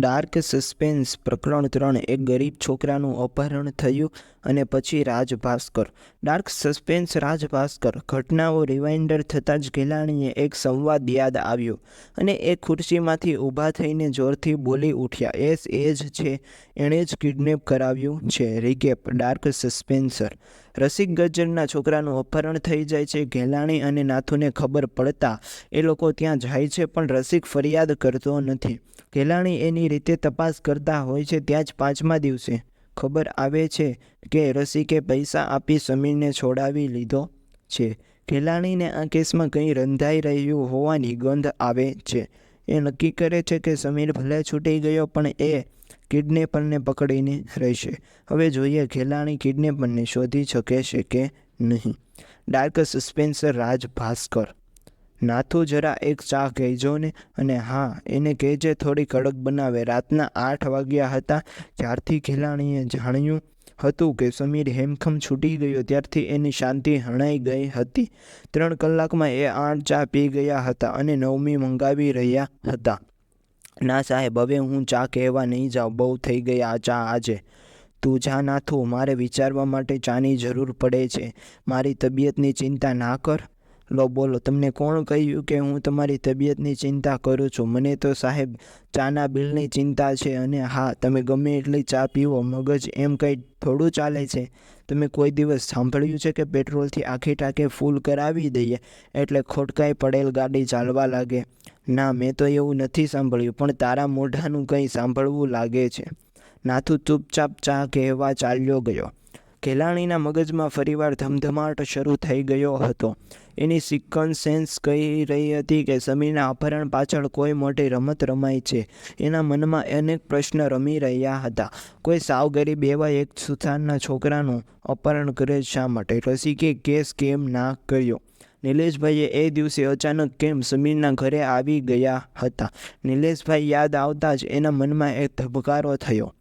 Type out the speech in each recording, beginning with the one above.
Dark suspense પ્રકરણ ત્રણ, એક ગરીબ છોકરાનું અપહરણ થયું અને પછી રાજ ભાસ્કર ડાર્ક સસ્પેન્સ રાજ ભાસ્કર ઘટનાઓ રિવાઇન્ડર થતાં જ ગેલાણીએ એક સંવાદ યાદ આવ્યો અને એ ખુરશીમાંથી ઊભા થઈને જોરથી બોલી ઉઠ્યા. એસ, એ જ છે. એણે જ કિડનેપ કરાવ્યું છે રિકેપ ડાર્ક સસ્પેન્સર. રસિક ગજ્જરના છોકરાનું અપહરણ થઈ જાય છે. ઘેલાણી અને નાથુને ખબર પડતા એ લોકો ત્યાં જાય છે, પણ રસિક ફરિયાદ કરતો નથી. ઘેલાણી એની રીતે તપાસ કરતા હોય છે ત્યાં જ પાંચમા દિવસે ખબર આવે છે કે રસિકે પૈસા આપી સમીરને છોડાવી લીધો છે. ઘેલાણીને આ કેસમાં કંઈ રંધાઈ રહ્યું હોવાની ગંધ આવે છે. એ નક્કી કરે છે કે સમીર ભલે છૂટી ગયો, પણ એ કિડનેપરને પકડીને રહેશે. હવે જોઈએ ખેલાણી કિડનેપરને શોધી શકે છે કે નહીં. ડાર્ક સસ્પેન્સર રાજ ભાસ્કર. નાથુ જરા એક ચા કહેજો ને. અને હા, એને કહેજે થોડી કડક બનાવે. રાતના આઠ વાગ્યા હતા, જ્યારથી ખેલાણીએ જાણ્યું હતું કે સમીર હેમખમ છૂટી ગયો. ત્યારથી એની શાંતિ હણાઈ ગઈ હતી. ત્રણ કલાકમાં એ આઠ ચા પી ગયા હતા અને નવમી મંગાવી રહ્યા હતા. ના સાહેબ, હવે હું ચા કહેવા નહીં જાઉં. બહુ થઈ ગઈ આ ચા આજે. તું જા નાથું મારે વિચારવા માટે ચાની જરૂર પડે છે. મારી તબિયતની ચિંતા ના કર. લો, બોલો. તમને કોણ કહ્યું કે હું તમારી તબિયતની ચિંતા કરું છું? મને તો સાહેબ ચાના બિલની ચિંતા છે અને હા, તમે ગમે એટલી ચા પીવો, મગજ એમ કંઈ થોડું ચાલે છે. તમે કોઈ દિવસ સાંભળ્યું છે કે પેટ્રોલથી આખી ટાંકે ફૂલ કરાવી દઈએ એટલે ખોટકાઈ પડેલ ગાડી ચાલવા લાગે? ના, મેં તો એવું નથી સાંભળ્યું, પણ તારા મોઢાનું કંઈ સાંભળવું લાગે છે. નાથુ ચૂપચાપ ચા કહેવા ચાલ્યો ગયો. ખેલાણીના મગજમાં ફરીવાર ધમધમાટ શરૂ થઈ ગયો હતો. એની સિકન સેન્સ કહી રહી હતી કે સમીરના અપહરણ પાછળ કોઈ મોટી રમત રમાઈ છે. એના મનમાં અનેક પ્રશ્ન રમી રહ્યા હતા. કોઈ સાવ ગરીબ એવા એક સુથારના છોકરાનું અપહરણ કરે શા માટે? રસિકે કેસ કેમ ના કર્યો? નિલેશભાઈએ એ દિવસે અચાનક કેમ સમીરના ઘરે આવી ગયા હતા? નિલેશભાઈ યાદ આવતા જ એના મનમાં એક ધબકારો થયો.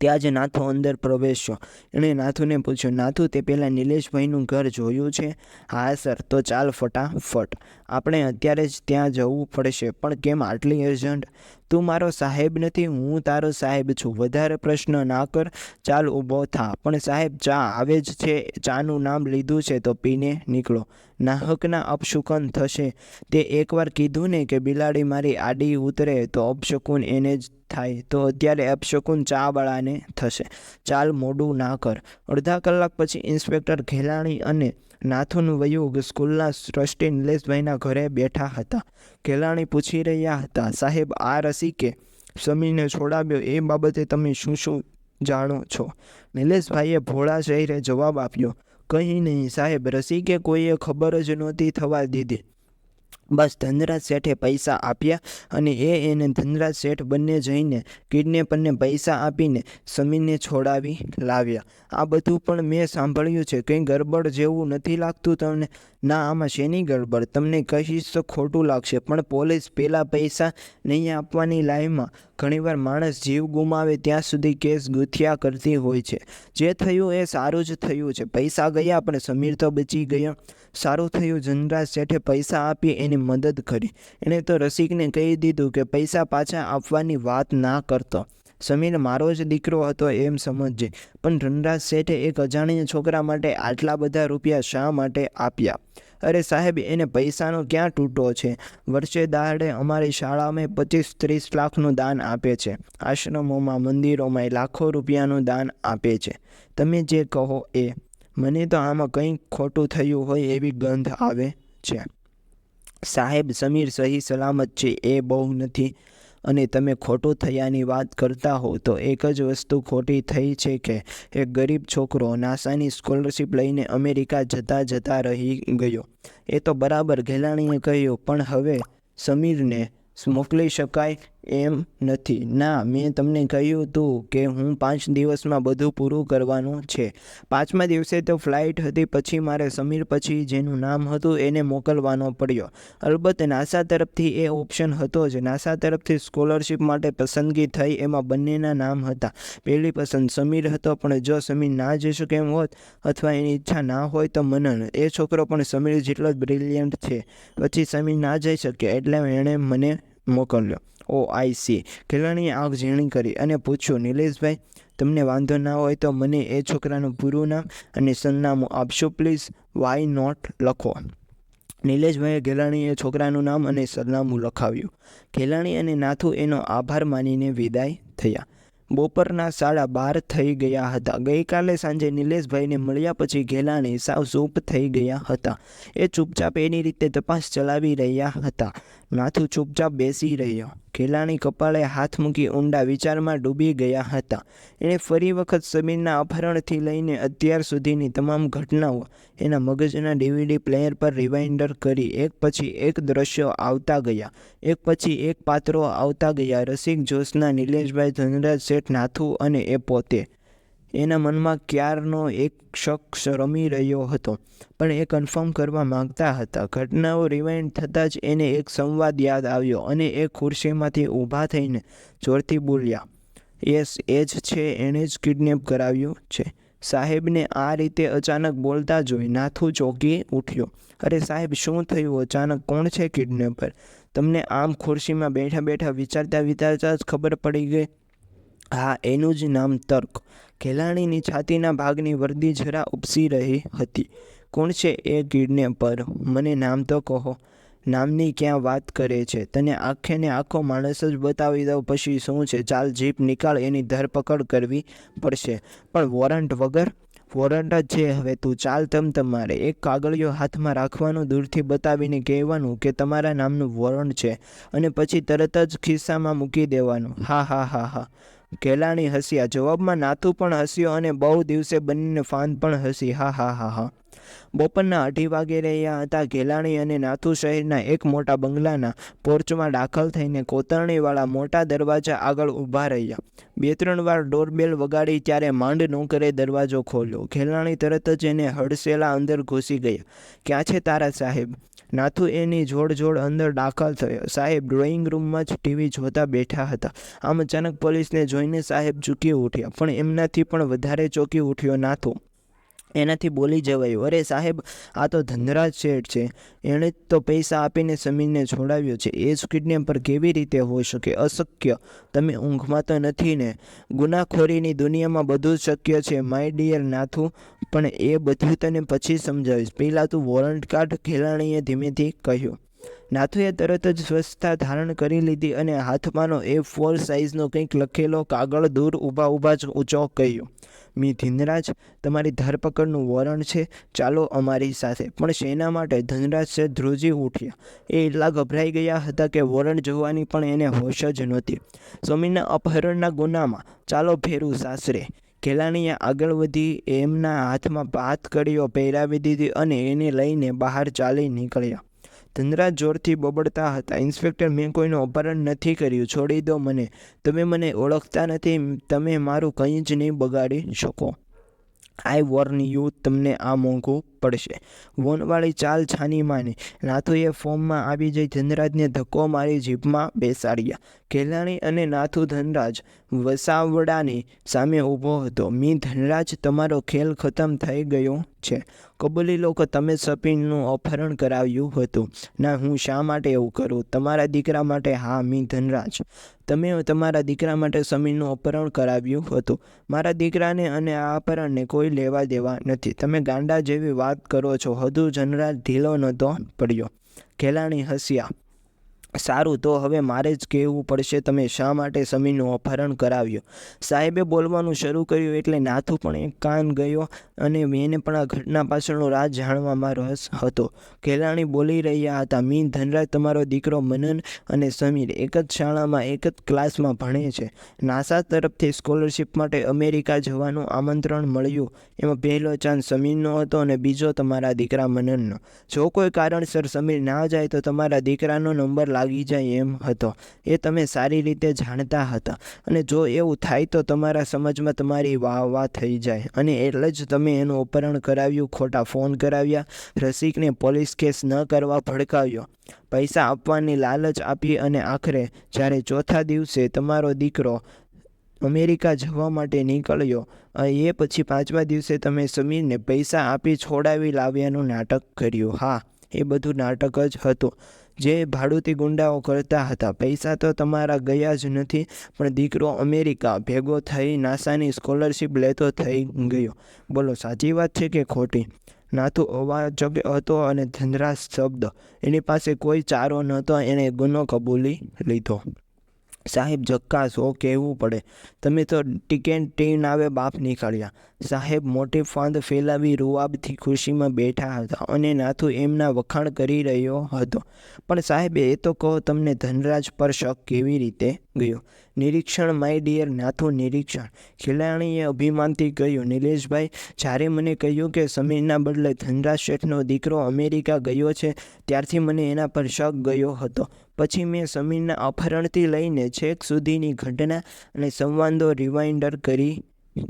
ત્યાં જ નાથો અંદર પ્રવેશ્યો. એણે નાથુને પૂછ્યું, નાથુ, તે પહેલાં નિલેશભાઈનું ઘર જોયું છે? હા, સર. તો ચાલ, ફટાફટ. આપણે અત્યારે જ ત્યાં જવું પડશે. પણ કેમ આટલી અર્જન્ટ તું મારો સાહેબ નથી, હું તારો સાહેબ છું. વધારે પ્રશ્ન ના કર. ચાલ ઊભો થા. પણ સાહેબ, ચા આવે જ છે. ચાનું નામ લીધું છે તો પીને નીકળો. નાહકના અપશુકન થશે. તે એકવાર કીધું ને કે બિલાડી મારી આડી ઉતરે તો અપશુકન એને જ થાય. તો અત્યારે અપશકુન ચાવાળાને થશે. ચાલ મોડું ના કર. અડધા કલાક પછી ઇન્સ્પેક્ટર ઘેલાણી અને નાથુનું વયુગ સ્કૂલના ટ્રસ્ટી નિલેશભાઈના ઘરે બેઠા હતા. ઘેલાણી પૂછી રહ્યા હતા, સાહેબ, આ રસિકે સમીરને છોડાવ્યો, એ બાબતે તમે શું શું જાણો છો? નિલેશભાઈએ ભોળા શહેરે જવાબ આપ્યો, કંઈ નહીં સાહેબ રસિકે કોઈએ ખબર જ નહોતી થવા દીધી. બસ ધનરાજ શેઠે પૈસા આપ્યા અને એ એને ધનરાજ શેઠ બંને જઈને કિડનેપરને પૈસા આપીને સમીરને છોડાવી લાવ્યા. આ બધું પણ મેં સાંભળ્યું છે. કંઈ ગડબડ જેવું નથી લાગતું તમને? ના, આમાં શેની ગડબડ તમને કહીશ તો ખોટું લાગશે, પણ પોલીસ પહેલાં પૈસા નહીં આપવાની લાઈનમાં ઘણીવાર માણસ જીવ ગુમાવે ત્યાં સુધી કેસ ગુથિયા કરતી હોય છે. જે થયું એ સારું જ થયું છે. પૈસા ગયા, પણ સમીર તો બચી ગયો. સારું થયું. ધનરાજ શેઠે પૈસા આપી એની મદદ કરી. એણે તો રસિકને કહી દીધું કે પૈસા પાછા આપવાની વાત ના કરતો. સમીર, મારો જ દીકરો હતો એમ સમજજે. પણ ધનરાજ શેઠે એક અજાણ્યા છોકરા માટે આટલા બધા રૂપિયા શા માટે આપ્યા? અરે સાહેબ, એને પૈસાનો ક્યાં તૂટો છે? વર્ષે દાડે અમારી શાળામાં પચીસ ત્રીસ લાખનું દાન આપે છે. આશ્રમોમાં, મંદિરોમાં લાખો રૂપિયાનું દાન આપે છે. તમે જે કહો એ. મને તો આમાં કંઈક ખોટું થયું હોય એવી ગંધ આવે છે. સાહેબ સમીર સહી સલામત છે, એ બહુ નથી. અને તમે ખોટું થયાની વાત કરતા હો, તો એક જ વસ્તુ ખોટી થઈ છે કે, એક ગરીબ છોકરો નાસાની સ્કોલરશિપ લઈને અમેરિકા જતા જતા રહી ગયો. એ તો બરાબર ઘેલાણીએ કહ્યું, પણ હવે સમીરને મોકલી શકાય? એમ નથી. ના, મેં તમને કહ્યું હતું કે હું પાંચ દિવસમાં બધું પૂરું કરવાનું છે. પાંચમા દિવસે તો ફ્લાઇટ હતી, પછી મારે સમીર, પછી જેનું નામ હતું એને મોકલવાનો પડ્યો. અલબત્ત નાસા તરફથી એ ઓપ્શન હતો જ. નાસા તરફથી સ્કોલરશિપ માટે પસંદગી થઈ, એમાં બંનેના નામ હતા. પહેલી પસંદ સમીર હતો, પણ જો સમીર ના જઈ શકે એમ હોત, અથવા એની ઈચ્છા ના હોય તો મનન. એ છોકરો પણ સમીર જેટલો જ બ્રિલિયન્ટ છે. પછી સમીર ના જઈ શકે એટલે એણે મને મોકલ્યો. ઓ આઈ સી ખેલાણીએ આંખ ઝીણી કરી અને પૂછ્યું, નિલેશભાઈ, તમને વાંધો ના હોય તો મને એ છોકરાનું પૂરું નામ અને સરનામું આપશો પ્લીઝ? વાય નોટ લખો. નિલેશભાઈએ ઘેલાણીએ છોકરાનું નામ અને સરનામું લખાવ્યું. ઘેલાણી અને નાથુ એનો આભાર માનીને વિદાય થયા. બપોરના સાડા બાર થઈ ગયા હતા. ગઈકાલે સાંજે નિલેશભાઈને મળ્યા પછી ઘેલાણી સાવ ચૂપ થઈ ગયા હતા. એ ચૂપચાપ એની રીતે તપાસ ચલાવી રહ્યા હતા. નાથુ ચૂપચાપ બેસી રહ્યો. ખેલાણી કપાળે હાથ મૂકી ઊંડા વિચારમાં ડૂબી ગયા હતા. એણે ફરી વખત સમીરના અપહરણથી લઈને અત્યાર સુધીની તમામ ઘટનાઓ એના મગજના ડીવીડી પ્લેયર પર રિવાઇન્ડર કરી એક પછી એક દ્રશ્યો આવતા ગયા. એક પછી એક પાત્રો આવતા ગયા. રસિક જોશના નિલેશભાઈ ધનરાજ શેઠ નાથુ અને એ પોતે. એના મનમાં ક્યારનો એક શખ્સ રમી રહ્યો હતો, પણ એ કન્ફર્મ કરવા માંગતા હતા. ઘટનાઓ રિવાઇન્ડ થતાં જ એને એક સંવાદ યાદ આવ્યો અને એ ખુરશીમાંથી ઊભા થઈને જોરથી બોલ્યા યસ એ જ છે, એણે જ કિડનેપ કરાવ્યું છે. સાહેબને આ રીતે અચાનક બોલતા જોઈ નાથુ ચોકી ઉઠ્યો, અરે સાહેબ, શું થયું? અચાનક કોણ છે કિડનેપર તમને આમ ખુરશીમાં બેઠા બેઠા વિચારતા વિચારતા જ ખબર પડી ગઈ. હા, એનું જ નામ તર્ક. ખેલાણીની છાતીના ભાગની વર્દી જરા ઉપસી રહી હતી. કોણ છે એ કિડનેપર મને નામ તો કહો. નામની ક્યાં વાત કરે છે? તને આખે ને આખો માણસ જ બતાવી દઉં, પછી શું છે? ચાલ જીપ નીકાળ, એની ધરપકડ કરવી પડશે. પણ વોરંટ વગર વોરંટ જ છે. હવે તું ચાલ તમ તમારે. એક કાગળિયો હાથમાં રાખવાનું, દૂરથી બતાવીને કહેવાનું કે તમારા નામનું વોરંટ છે અને પછી તરત જ ખિસ્સામાં મૂકી દેવાનું. હા હા હા હા. ગેલાણી હસ્યા. જવાબમાં નાતું પણ હસ્યો અને બહુ દિવસે બંને ફાન પણ હસી. હા હા હા હા. બપોરના અઢી વાગે રહ્યા હતા. ગેલાણી અને નાથુ શહેરના એક મોટા બંગલાના પોર્ચમાં દાખલ થઈને કોતરણીવાળા મોટા દરવાજા આગળ ઊભા રહ્યા. બે ત્રણ વાર ડોરબેલ વગાડી ત્યારે માંડ નોકરે દરવાજો ખોલ્યો. ગેલાણી તરત જ એને હડસેલા અંદર ઘૂસી ગયા ક્યાં છે તારા સાહેબ? નાથુ એની જોડ જોડ અંદર દાખલ થયો. સાહેબ, ડ્રોઈંગ રૂમમાં જ ટીવી જોતા બેઠા હતા. આમ અચાનક પોલીસને જોઈને સાહેબ ચૂકી ઉઠ્યા. પણ એમનાથી પણ વધારે ચોંકી ઉઠ્યો નાથુ. એનાથી બોલી જવાયું. અરે સાહેબ, આ તો ધનરાજ શેઠ છે. એણે તો પૈસા આપીને સમીરને છોડાવ્યો છે. એ જ કિડનેપર કેવી રીતે હોઈ શકે? અશક્ય. તમે ઊંઘમાં તો નથી ને? ગુનાખોરીની દુનિયામાં બધું શક્ય છે માય ડિયર નાથુ. પણ એ બધું તને પછી સમજાવીશ. પહેલાં તું વોરંટ કાર્ડ ખેલાણીએ ધીમેથી કહ્યું. નાથુએ તરત જ સ્વચ્છતા ધારણ કરી લીધી અને હાથમાંનો એ ફોર સાઇઝનો કંઈક લખેલો કાગળ દૂર ઊભા ઊભા જ ઊંચો કહ્યો મી ધનરાજ, તમારી ધરપકડનું વોરંટ છે. ચાલો અમારી સાથે. પણ શેના માટે ધનરાજ છે ધ્રુજી ઉઠ્યા. એ એટલા ગભરાઈ ગયા હતા કે વોરંટ જોવાની પણ એને હોશ જ નહોતી. સ્વામીના અપહરણના ગુનામાં. ચાલો ફેરું સાસરે. ખેલાણીએ આગળ વધી એમના હાથમાં ભાત કડીઓ પહેરાવી દીધી અને એને લઈને બહાર ચાલી નીકળ્યા. ધનરાજ જોરથી બબડતા હતા. ઇન્સ્પેક્ટર, મેં કોઈનું અપહરણ નથી કર્યું. છોડી દો મને. તમે મને ઓળખતા નથી. તમે મારું કંઈ જ નહીં બગાડી શકો. આઈ વોર્ન યુ તમને આ મોંઘું પડશે. વોનવાળી ચાલ છાની માની. નાથુએ ફોર્મમાં આવી જઈ ધનરાજને ધક્કો મારી જીભમાં બેસાડ્યા. ખેલાણી અને નાથુ ધનરાજ વસાવડાની સામે ઊભો હતો. મી ધનરાજ, તમારો ખેલ ખતમ થઈ ગયો છે. કબૂલી લોકો, તમે સપિનનું અપહરણ કરાવ્યું હતું. ના, હું શા માટે એવું કરું? તમારા દીકરા માટે હા, મી ધનરાજ. તમે તમારા દીકરા માટે સમીરનું અપહરણ કરાવ્યું હતું. મારા દીકરાને અને આ અપહરણને કોઈ લેવા દેવા નથી. તમે ગાંડા જેવી વાત કરો છો. હજુ જનરલ ઢીલો નહોતો પડ્યો. ખેલાણી હસ્યા. સારું, તો હવે મારે જ કહેવું પડશે તમે શા માટે સમીરનું અપહરણ કરાવ્યું? સાહેબે બોલવાનું શરૂ કર્યું એટલે નાથુ પણ એક કાન ગયો અને એને પણ આ ઘટના પાછળનો રાજ જાણવામાં રસ હતો. ઘેલાણી બોલી રહ્યા હતા, મીન ધનરાજ તમારો દીકરો મનન અને સમીર એક જ શાળામાં, એક જ ક્લાસમાં ભણે છે. નાસા તરફથી સ્કોલરશિપ માટે અમેરિકા જવાનું આમંત્રણ મળ્યું. એમાં પહેલો ચાન્સ સમીરનો હતો અને બીજો તમારા દીકરા મનનનો. જો કોઈ કારણસર સમીર ના જાય તો તમારા દીકરાનો નંબર લાગી જાય એમ હતો. એ તમે સારી રીતે જાણતા હતા. અને જો એવું થાય તો તમારા સમજમાં તમારી વાહ વાહ થઈ જાય. અને એટલે જ તમે એનું અપહરણ કરાવ્યું, ખોટા ફોન કરાવ્યા, રસિકને પોલીસ કેસ ન કરવા ભડકાવ્યો. પૈસા આપવાની લાલચ આપી અને આખરે જ્યારે ચોથા દિવસે તમારો દીકરો અમેરિકા જવા માટે નીકળ્યો એ પછી પાંચમા દિવસે તમે સમીરને પૈસા આપી છોડાવી લાવ્યાનું નાટક કર્યું. હા, એ બધું નાટક જ હતું. જે ભાડુતી ગુંડાઓ કરતા હતા. પૈસા તો તમારા ગયા જ નથી, પણ દીકરો અમેરિકા ભેગો થઈ નાસાની સ્કોલરશિપ લેતો થઈ ગયો. બોલો, સાચી વાત છે કે ખોટી? નાથુ અવાજક હતો અને ધનરાજ શબ્દ. એની પાસે કોઈ ચારો નહોતો, એણે ગુનો કબૂલી લીધો. સાહેબ જક્કાસ હો કહેવું પડે. તમે તો ટીકેન ટીન આવે બાપ નીકળ્યા. સાહેબ મોટી ફાંદ ફેલાવી રૂઆબથી ખુશીમાં બેઠા હતા અને નાથુ એમના વખાણ કરી રહ્યો હતો. પણ સાહેબ એ તો કહો તમને ધનરાજ પર શક કેવી રીતે ગયો? નિરીક્ષણ માય ડિયર નાથુ નિરીક્ષણ. ખેલાણીએ અભિમાનથી કહ્યું, નિલેશભાઈ, જ્યારે મને કહ્યું કે સમીરના બદલે ધનરાજ શેઠનો દીકરો અમેરિકા ગયો છે, ત્યારથી મને એના પર શક ગયો હતો. પછી મેં સમીરના અપહરણથી લઈને છેક સુધીની ઘટના અને સંવાદો રિવાઇન્ડર કરી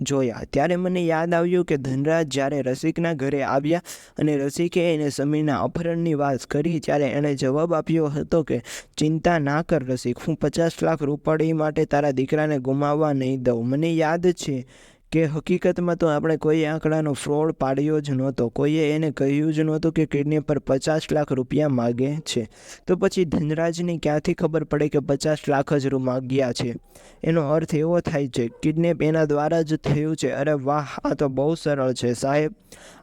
જોયા. ત્યારે મને યાદ આવ્યું કે ધનરાજ જ્યારે રસિકના ઘરે આવ્યા અને રસિકે એને સમીરના અપહરણની વાત કરી, ત્યારે એણે જવાબ આપ્યો હતો કે, ચિંતા ના કર રસિક, હું પચાસ લાખ રૂપાળી માટે તારા દીકરાને ગુમાવવા નહીં દઉં. મને યાદ છે કે હકીકતમાં તો આપણે કોઈ આંકડાનો ફ્રોડ પાડ્યો જ નહોતો. કોઈએ એને કહ્યું જ નહોતું કે કિડની પર પચાસ લાખ રૂપિયા માગે છે. તો પછી ધનરાજની ક્યાંથી ખબર પડે કે પચાસ લાખ જ માગ્યા છે? એનો અર્થ એવો થાય છે, કિડનેપ એના દ્વારા જ થયું છે. અરે વાહ, આ તો બહુ સરળ છે સાહેબ.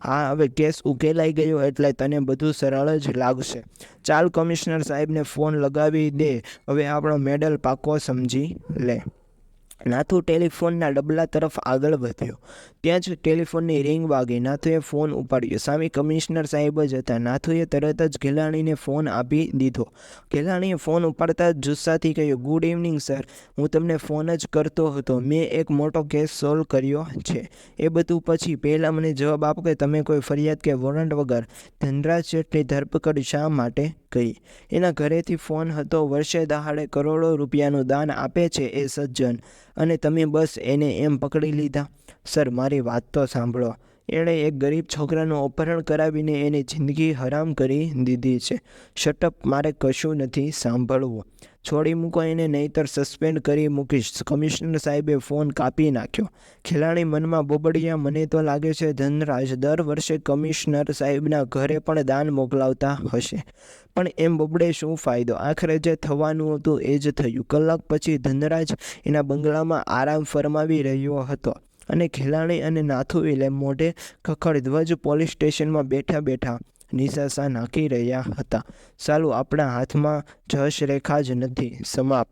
હા, હવે કેસ ઉકેલાઈ ગયો એટલે તને બધું સરળ જ લાગશે. ચાલ કમિશનર સાહેબને ફોન લગાવી દે. હવે આપણો મેડલ પાકો સમજી લે. નાથુ ટેલિફોનના ડબલા તરફ આગળ વધ્યો. ત્યાં જ ટેલિફોનની રિંગ વાગી. નાથુએ ફોન ઉપાડ્યો. સામે કમિશનર સાહેબ જ હતા. નાથુએ તરત જ ઘેલાણીને ફોન આપી દીધો. ઘેલાણીએ ફોન ઉપાડતા જ જુસ્સાથી કહ્યું, ગુડ ઇવનિંગ, સર. હું તમને ફોન જ કરતો હતો. મેં એક મોટો કેસ સોલ્વ કર્યો છે. એ બધું પછી પહેલાં મને જવાબ આપો કે તમે કોઈ ફરિયાદ કે વોરંટ વગર ધનરાજ શેઠની ધરપકડ શા માટે કરી? એના ઘરેથી ફોન હતો. વર્ષે દહાડે કરોડો રૂપિયાનું દાન આપે છે એ સજ્જન. અને તમે બસ એને એમ પકડી લીધા. સર, મારી વાત તો સાંભળો. એણે એક ગરીબ છોકરાનું અપહરણ કરાવીને એની જિંદગી હરામ કરી દીધી છે. શટઅપ મારે કશું નથી સાંભળવું. છોડી મૂકો એને નહીંતર સસ્પેન્ડ કરી મૂકીશ. કમિશનર સાહેબે ફોન કાપી નાખ્યો. ખેલાડી મનમાં બોબડિયા, મને તો લાગે છે ધનરાજ દર વર્ષે કમિશનર સાહેબના ઘરે પણ દાન મોકલાવતા હશે. પણ એમ બોબડે શું ફાયદો? આખરે જે થવાનું હતું એ જ થયું. કલાક પછી ધનરાજ એના બંગલામાં આરામ ફરમાવી રહ્યો હતો અને ખેલાણી અને નાથુવિલે મોઢે ખખડ ધ્વજ પોલીસ સ્ટેશનમાં બેઠા બેઠા નિશાસા નાખી રહ્યા હતા. સાલું આપણા હાથમાં જશ રેખા જ નથી. સમાપ્ત.